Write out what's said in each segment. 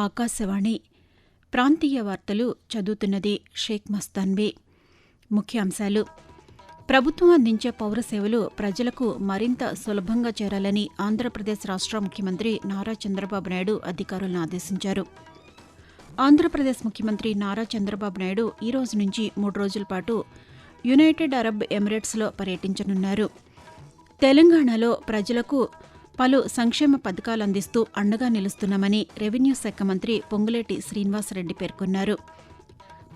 ఆకాశవాణి. ప్రాంతీయ వార్తలు చదువుతున్నది షేక్ మస్తాన్బీ ముఖ్యాంశాలు. ప్రభుత్వం అందించే పౌర సేవలు ప్రజలకు మరింత సులభంగా చేరాలని ఆంధ్రప్రదేశ్ రాష్ట్ర ముఖ్యమంత్రి నారా చంద్రబాబు నాయుడు అధికారులను ఆదేశించారు. ఆంధ్రప్రదేశ్ ముఖ్యమంత్రి నారా చంద్రబాబు నాయుడు ఈ రోజు నుంచి మూడు రోజుల పాటు యునైటెడ్ అరబ్ ఎమిరేట్స్లో పర్యటించనున్నారు. తెలంగాణలో ప్రజలకు పలు సంక్షేమ పథకాలు అందిస్తూ అండగా నిలుస్తున్నామని రెవెన్యూ శాఖ మంత్రి పొంగులేటి శ్రీనివాసరెడ్డి పేర్కొన్నారు.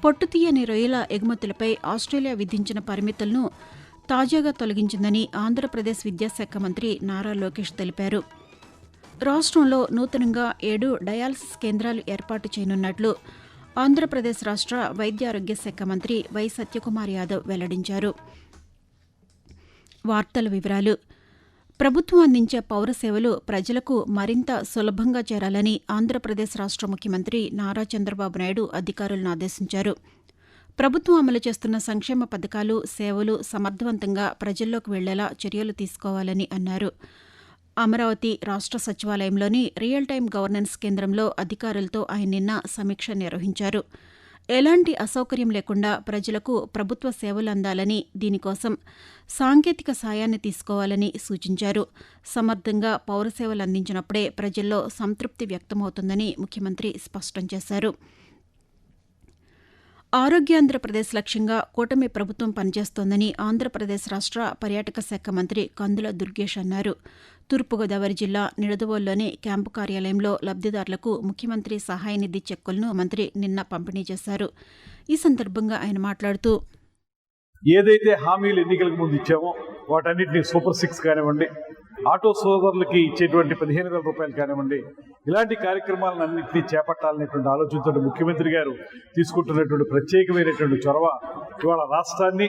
పొట్టు తీయని రొయ్యల ఎగుమతులపై ఆస్ట్రేలియా విధించిన పరిమితులను తాజాగా తొలగించిందని ఆంధ్రప్రదేశ్ విద్యాశాఖ మంత్రి నారా లోకేష్ తెలిపారు. రాష్ట్రంలో నూతనంగా ఏడు డయాలసిస్ కేంద్రాలు ఏర్పాటు చేయనున్నట్లు ఆంధ్రప్రదేశ్ రాష్ట్ర వైద్య ఆరోగ్య శాఖ మంత్రి వై సత్యకుమార్ యాదవ్ వెల్లడించారు. వార్తల వివరాలు ప్రభుత్వం అందించే పౌర సేవలు ప్రజలకు మరింత సులభంగా చేరాలని ఆంధ్రప్రదేశ్ రాష్ట్ర ముఖ్యమంత్రి నారా చంద్రబాబు నాయుడు అధికారులను ఆదేశించారు. ప్రభుత్వం అమలు చేస్తున్న సంక్షేమ పథకాలు సేవలు సమర్థవంతంగా ప్రజల్లోకి వెళ్ళేలా చర్యలు తీసుకోవాలని అన్నారు. అమరావతి రాష్ట్ర సచివాలయంలోని రియల్ టైం గవర్నెన్స్ కేంద్రంలో అధికారులతో ఆయన నిన్న సమీక్ష నిర్వహించారు. ఎలాంటి అసౌకర్యం లేకుండా ప్రజలకు ప్రభుత్వ సేవలు అందాలని దీనికోసం సాంకేతిక సాయాన్ని తీసుకోవాలని సూచించారు. సమర్థంగా పౌర సేవలు అందించినప్పుడే ప్రజల్లో సంతృప్తి వ్యక్తమవుతుందని ముఖ్యమంత్రి స్పష్టం చేశారు. ఆరోగ్యాంధ్రప్రదేశ్ లక్ష్యంగా కూటమి ప్రభుత్వం పనిచేస్తోందని ఆంధ్రప్రదేశ్ రాష్ట్ర పర్యాటక శాఖ మంత్రి కందుల దుర్గేష్ అన్నారు. తూర్పుగోదావరి జిల్లా నిడదవోల్లోని క్యాంపు కార్యాలయంలో లబ్దిదారులకు ముఖ్యమంత్రి సహాయ నిధి చెక్కులను మంత్రి నిన్న పంపిణీ చేశారు. ఈ సందర్భంగా ఆయన మాట్లాడుతూ ఏదైతే హామీలు ఎన్నికలకు ముందు ఇచ్చామో వాటన్నిటిని సూపర్ సిక్స్ కానివ్వండి ఆటో సోదరులకి ఇచ్చేటువంటి పదిహేను వేల రూపాయలు కానివ్వండి ఇలాంటి కార్యక్రమాలను అన్నింటినీ చేపట్టాలనేటువంటి ఆలోచనతో ముఖ్యమంత్రి గారు తీసుకుంటున్నటువంటి ప్రత్యేకమైనటువంటి చొరవ ఇవాళ రాష్ట్రాన్ని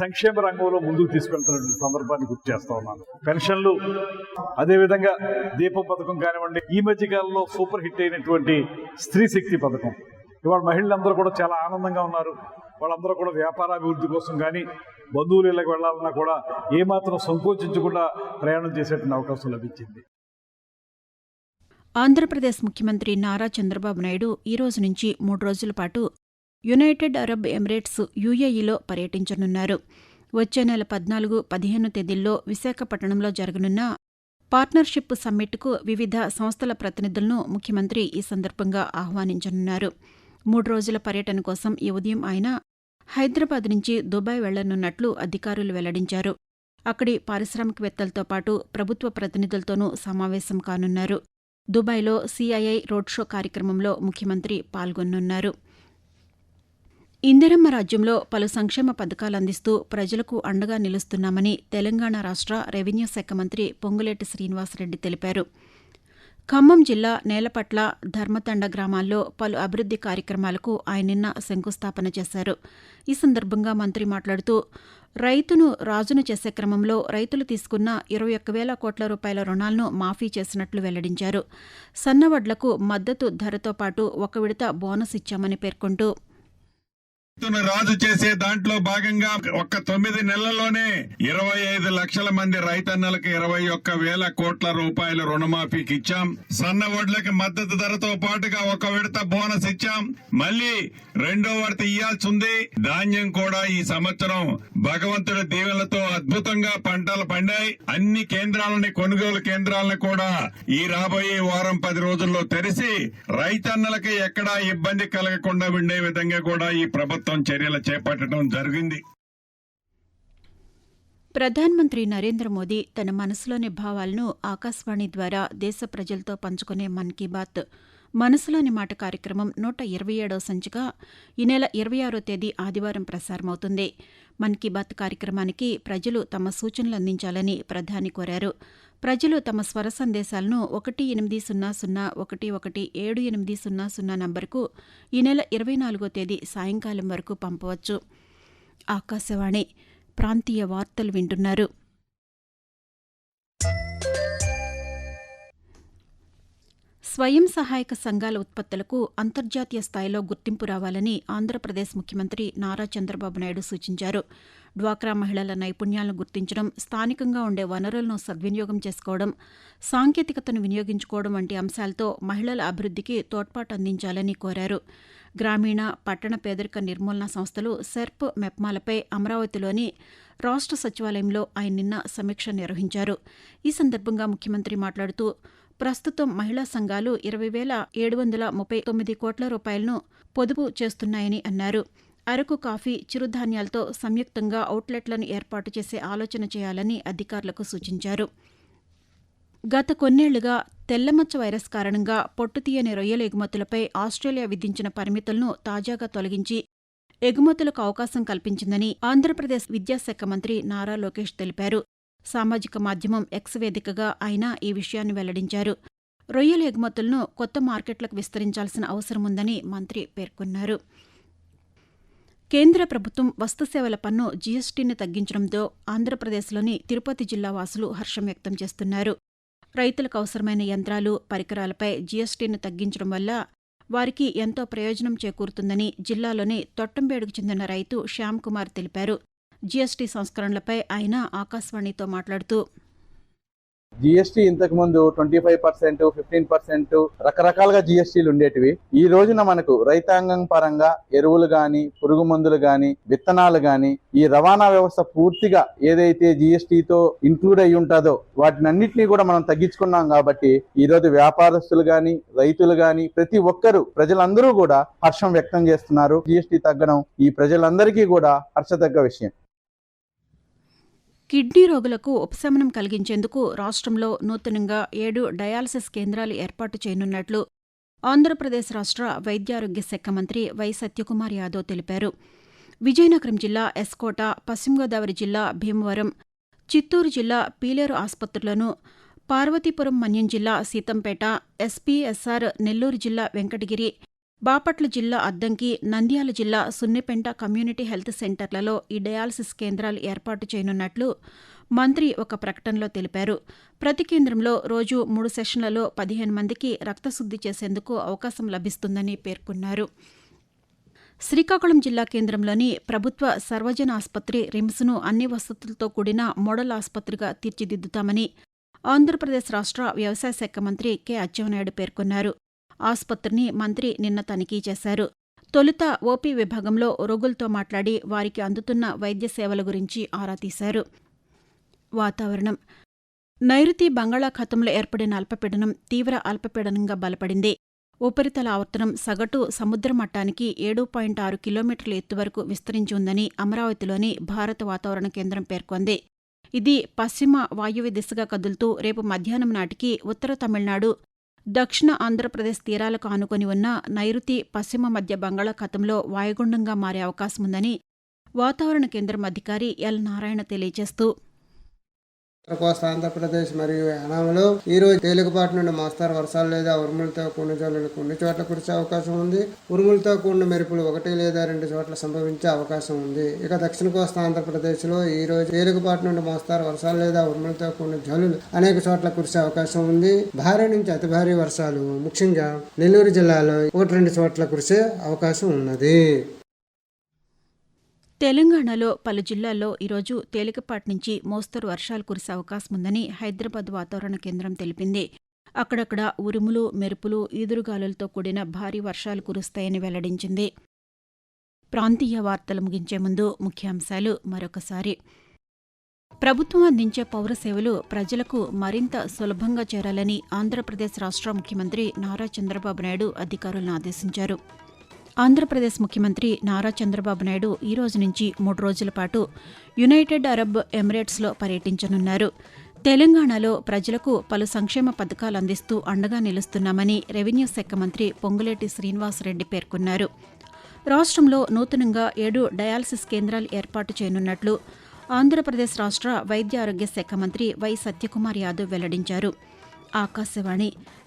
సంక్షేమ రంగంలో ముందుకు తీసుకెళ్తున్నటువంటి సందర్భాన్ని గుర్తు చేస్తా ఉన్నాను. పెన్షన్లు అదేవిధంగా దీపం పథకం కానివ్వండి ఈ మధ్య కాలంలో సూపర్ హిట్ అయినటువంటి స్త్రీ శక్తి పథకం. ఇవాళ మహిళలందరూ కూడా చాలా ఆనందంగా ఉన్నారు. వాళ్ళందరూ కూడా వ్యాపారాభివృద్ధి కోసం కానీ బంధువులు ఇళ్ళకి వెళ్ళాలన్నా కూడా ఏమాత్రం సంకోచించకుండా ప్రయాణం చేసేటువంటి అవకాశం లభించింది. ఆంధ్రప్రదేశ్ ముఖ్యమంత్రి నారా చంద్రబాబు నాయుడు ఈ రోజు నుంచి మూడు రోజుల పాటు యునైటెడ్ అరబ్ ఎమిరేట్స్ యుఏఈలో పర్యటించనున్నారు. వచ్చే నెల పద్నాలుగు పదిహేను తేదీల్లో విశాఖపట్నంలో జరగనున్న పార్ట్నర్షిప్ సమ్మిట్కు వివిధ సంస్థల ప్రతినిధులను ముఖ్యమంత్రి ఈ సందర్భంగా ఆహ్వానించనున్నారు. మూడు రోజుల పర్యటన కోసం ఈ ఉదయం ఆయన హైదరాబాద్ నుంచి దుబాయ్ వెళ్ళనున్నట్లు అధికారులు వెల్లడించారు. అక్కడి పారిశ్రామికవేత్తలతో పాటు ప్రభుత్వ ప్రతినిధులతోనూ సమావేశం కానున్నారు. దుబాయ్లో సీఐఐ రోడ్ షో కార్యక్రమంలో ముఖ్యమంత్రి పాల్గొనున్నారు. ఇందిరమ్మ రాజ్యంలో పలు సంక్షేమ పథకాలు అందిస్తూ ప్రజలకు అండగా నిలుస్తున్నామని తెలంగాణ రాష్ట్ర రెవెన్యూ శాఖ మంత్రి పొంగులేటి శ్రీనివాసరెడ్డి తెలిపారు. ఖమ్మం జిల్లా నేలపట్ల ధర్మతండ గ్రామాల్లో పలు అభివృద్ది కార్యక్రమాలకు ఆయన నిన్న శంకుస్థాపన చేశారు. ఈ సందర్భంగా మంత్రి మాట్లాడుతూ రైతును రాజును చేసే క్రమంలో రైతులు తీసుకున్న ఇరవై ఒక్క వేల కోట్ల రూపాయల రుణాలను మాఫీ చేసినట్లు వెల్లడించారు. సన్నవడ్లకు మద్దతు ధరతో పాటు ఒక విడత బోనస్ ఇచ్చామని పేర్కొంటూ రాజు చేసే దాంట్లో భాగంగా ఒక్క తొమ్మిది నెలల్లోనే ఇరవై ఐదు లక్షల మంది రైతన్నలకు ఇరవై ఒక్క వేల కోట్ల రూపాయల రుణమాఫీకి ఇచ్చాం. సన్న వడ్లకి మద్దతు ధరతో పాటుగా ఒక విడత బోనస్ ఇచ్చాం. మళ్ళీ రెండో విడత ఇయ్యాల్సి ఉంది ధాన్యం కూడా ఈ సంవత్సరం భగవంతుడి దీవెనలతో అద్భుతంగా పంటలు పండాయి. అన్ని కేంద్రాలని కొనుగోలు కేంద్రాలను కూడా ఈ రాబోయే వారం పది రోజుల్లో తెరిచి రైతన్నలకి ఎక్కడా ఇబ్బంది కలగకుండా ఉండే విధంగా కూడా ఈ ప్రభుత్వం చర్యలు చేపట్టడం జరిగింది. ప్రధానమంత్రి నరేంద్ర మోదీ తన మనసులోని భావాలను ఆకాశవాణి ద్వారా దేశ ప్రజలతో పంచుకునే మన్ కీ బాత్. మనసులోని మాట కార్యక్రమం నూట ఇరవై ఏడవ సంచిక ఈ నెల ఇరవై ఆరో తేదీ ఆదివారం ప్రసారమవుతుంది. మన్ కీ బాత్ కార్యక్రమానికి ప్రజలు తమ సూచనలు అందించాలని ప్రధాని కోరారు. ప్రజలు తమ స్వర సందేశాలను ఒకటి ఎనిమిది సున్నా సున్నా ఒకటి ఒకటి ఏడు ఎనిమిది సున్నా సున్నా నంబర్కు ఈ నెల ఇరవై నాలుగో తేదీ సాయంకాలం వరకు పంపవచ్చు. ఆకాశవాణి ప్రాంతీయ వార్తలు వింటున్నారు. స్వయం సహాయక సంఘాల ఉత్పత్తులకు అంతర్జాతీయ స్థాయిలో గుర్తింపు రావాలని ఆంధ్రప్రదేశ్ ముఖ్యమంత్రి నారా చంద్రబాబు నాయుడు సూచించారు. డ్వాక్రా మహిళల నైపుణ్యాలను గుర్తించడం స్థానికంగా ఉండే వనరులను సద్వినియోగం చేసుకోవడం సాంకేతికతను వినియోగించుకోవడం వంటి అంశాలతో మహిళల అభివృద్ధికి తోడ్పాటు అందించాలని కోరారు. గ్రామీణ పట్టణ పేదరిక నిర్మూలన సంస్థలు సెర్ప్ మెప్మాలపై అమరావతిలోని రాష్ట్ర సచివాలయంలో ఆయన నిన్న సమీక్ష నిర్వహించారు. ఈ సందర్భంగా ముఖ్యమంత్రి మాట్లాడుతూ ప్రస్తుతం మహిళా సంఘాలు ఇరవై వేల ఏడు వందల ముప్పై తొమ్మిది కోట్ల రూపాయలను పొదుపు చేస్తున్నాయని అన్నారు. అరకు కాఫీ చిరుధాన్యాలతో సంయుక్తంగా అవుట్లెట్లను ఏర్పాటు చేసే ఆలోచన చేయాలని అధికారులకు సూచించారు. గత కొన్నేళ్ళుగా తెల్లమచ్చ వైరస్ కారణంగా పొట్టుతీయని రొయ్యల ఎగుమతులపై ఆస్ట్రేలియా విధించిన పరిమితులను తాజాగా తొలగించి ఎగుమతులకు అవకాశం కల్పించిందని ఆంధ్రప్రదేశ్ విద్యాశాఖ మంత్రి నారా లోకేష్ తెలిపారు. సామాజిక మాధ్యమం ఎక్స్ వేదికగా ఆయన ఈ విషయాన్ని వెల్లడించారు. రొయ్యల ఎగుమతులను కొత్త మార్కెట్లకు విస్తరించాల్సిన అవసరముందని మంత్రి పేర్కొన్నారు. కేంద్ర ప్రభుత్వం వస్తుసేవల పన్ను జీఎస్టీని తగ్గించడంతో ఆంధ్రప్రదేశ్లోని తిరుపతి జిల్లా వాసులు హర్షం వ్యక్తం చేస్తున్నారు. రైతులకు అవసరమైన యంత్రాలు పరికరాలపై జీఎస్టీని తగ్గించడం వల్ల వారికి ఎంతో ప్రయోజనం చేకూరుతుందని జిల్లాలోని తొట్టంబేడుకు చెందిన రైతు శ్యామ్ కుమార్ తెలిపారు. జీఎస్టీ సంస్కరణలపై ఆయన ఆకాశవాణితో మాట్లాడుతూ జిఎస్టీ ఇంతకు ముందు twenty five percent fifteen percent రకరకాలుగా జిఎస్టీలు ఉండేటివి. ఈ రోజున మనకు రైతాంగం పరంగా ఎరువులు గాని పురుగు మందులు గాని విత్తనాలు గాని ఈ రవాణా వ్యవస్థ పూర్తిగా ఏదైతే జిఎస్టీతో ఇంక్లూడ్ అయి ఉంటుందో వాటినన్నింటినీ కూడా మనం తగ్గించుకున్నాం కాబట్టి ఈ రోజు వ్యాపారస్తులు గాని రైతులు గాని ప్రతి ఒక్కరు ప్రజలందరూ కూడా హర్షం వ్యక్తం చేస్తున్నారు. జిఎస్టీ తగ్గడం ఈ ప్రజలందరికీ కూడా హర్షదగ్గ విషయం. కిడ్నీ రోగులకు ఉపశమనం కలిగించేందుకు రాష్ట్రంలో నూతనంగా ఏడు డయాలసిస్ కేంద్రాలు ఏర్పాటు చేయనున్నట్లు ఆంధ్రప్రదేశ్ రాష్ట్ర వైద్యారోగ్య శాఖ మంత్రి వై సత్యకుమార్ యాదవ్ తెలిపారు. విజయనగరం జిల్లా ఎస్కోట పశ్చిమ గోదావరి జిల్లా భీమవరం చిత్తూరు జిల్లా పీలేరు ఆసుపత్రులను పార్వతీపురం మన్యం జిల్లా సీతంపేట ఎస్పీఎస్ఆర్ నెల్లూరు జిల్లా వెంకటగిరి బాపట్ల జిల్లా అద్దంకి నంద్యాల జిల్లా సున్నిపెంట కమ్యూనిటీ హెల్త్ సెంటర్లలో ఈ డయాలసిస్ కేంద్రాలు ఏర్పాటు చేయనున్నట్లు మంత్రి ఒక ప్రకటనలో తెలిపారు. ప్రతి కేంద్రంలో రోజు మూడు సెషన్లలో పదిహేను మందికి రక్తశుద్ధి చేసేందుకు అవకాశం లభిస్తుందని పేర్కొన్నారు. శ్రీకాకుళం జిల్లా కేంద్రంలోని ప్రభుత్వ సర్వజన ఆసుపత్రి రిమ్స్ను అన్ని వసతులతో కూడిన మోడల్ ఆసుపత్రిగా తీర్చిదిద్దుతామని ఆంధ్రప్రదేశ్ రాష్ట్ర వ్యవసాయ శాఖ మంత్రి కె. అచ్చెన్నాయుడు పేర్కొన్నారు. ఆసుపత్రిని మంత్రి నిన్న తనిఖీ చేశారు. తొలుత ఓపీ విభాగంలో రోగులతో మాట్లాడి వారికి అందుతున్న వైద్య సేవల గురించి ఆరా తీశారు. వాతావరణం. నైరుతి బంగాళాఖాతంలో ఏర్పడిన అల్పపీడనం తీవ్ర అల్పపీడనంగా బలపడింది. ఉపరితల ఆవర్తనం సగటు సముద్ర మట్టానికి ఏడు పాయింట్ ఆరు కిలోమీటర్ల ఎత్తు వరకు విస్తరించి ఉందని అమరావతిలోని భారత వాతావరణ కేంద్రం పేర్కొంది. ఇది పశ్చిమ వాయువ్య దిశగా కదులుతూ రేపు మధ్యాహ్నం నాటికి ఉత్తర తమిళనాడు దక్షిణ ఆంధ్రప్రదేశ్ తీరాలకు ఆనుకొని ఉన్న నైరుతి పశ్చిమ మధ్య బంగాళాఖాతంలో వాయుగుండంగా మారే అవకాశముందని వాతావరణ కేంద్రం అధికారి ఎల్ నారాయణ తెలియజేస్తూ ఉత్తర కోస్తా ఆంధ్రప్రదేశ్ మరియు యానాంలో ఈ రోజు తేలికపాటి నుండి మోస్తారు వర్షాలు లేదా ఉరుములతో కూడిన జల్లులు కొన్ని చోట్ల కురిసే అవకాశం ఉంది. ఉరుములతో కూడిన మెరుపులు ఒకటి లేదా రెండు చోట్ల సంభవించే అవకాశం ఉంది. ఇక దక్షిణ కోస్తా ఆంధ్రప్రదేశ్లో ఈ రోజు తేలికపాటి నుండి మోస్తారు వర్షాలు లేదా ఉరుములతో కూడిన జల్లులు అనేక చోట్ల కురిసే అవకాశం ఉంది. భారీ నుంచి అతి భారీ వర్షాలు ముఖ్యంగా నెల్లూరు జిల్లాలో ఒకటి రెండు చోట్ల కురిసే అవకాశం ఉన్నది. తెలంగాణలో పలు జిల్లాల్లో ఈరోజు తేలికపాటి నుంచి మోస్తరు వర్షాలు కురిసే అవకాశం ఉందని హైదరాబాద్ వాతావరణ కేంద్రం తెలిపింది. అక్కడక్కడ ఉరుములు మెరుపులు ఈదురుగాలులతో కూడిన భారీ వర్షాలు కురుస్తాయని వెల్లడించింది. ప్రాంతీయ వార్తలు ముగించే ముందు ముఖ్యాంశాలు మరొకసారి. ప్రభుత్వం అందించే పౌర సేవలు ప్రజలకు మరింత సులభంగా చేరాలని ఆంధ్రప్రదేశ్ రాష్ట్ర ముఖ్యమంత్రి నారా చంద్రబాబు నాయుడు అధికారులను ఆదేశించారు. ఆంధ్రప్రదేశ్ ముఖ్యమంత్రి నారా చంద్రబాబు నాయుడు ఈ రోజు నుంచి మూడు రోజుల పాటు యునైటెడ్ అరబ్ ఎమిరేట్స్లో పర్యటించనున్నారు. తెలంగాణలో ప్రజలకు పలు సంక్షేమ పథకాలు అందిస్తూ అండగా నిలుస్తున్నామని రెవెన్యూ శాఖ మంత్రి పొంగులేటి శ్రీనివాసరెడ్డి పేర్కొన్నారు. రాష్ట్రంలో నూతనంగా ఏడు డయాలసిస్ కేంద్రాలు ఏర్పాటు చేయనున్నట్లు ఆంధ్రప్రదేశ్ రాష్ట్ర వైద్య ఆరోగ్య శాఖ మంత్రి వై సత్యకుమార్ యాదవ్ వెల్లడించారు. ఆకాశవాణి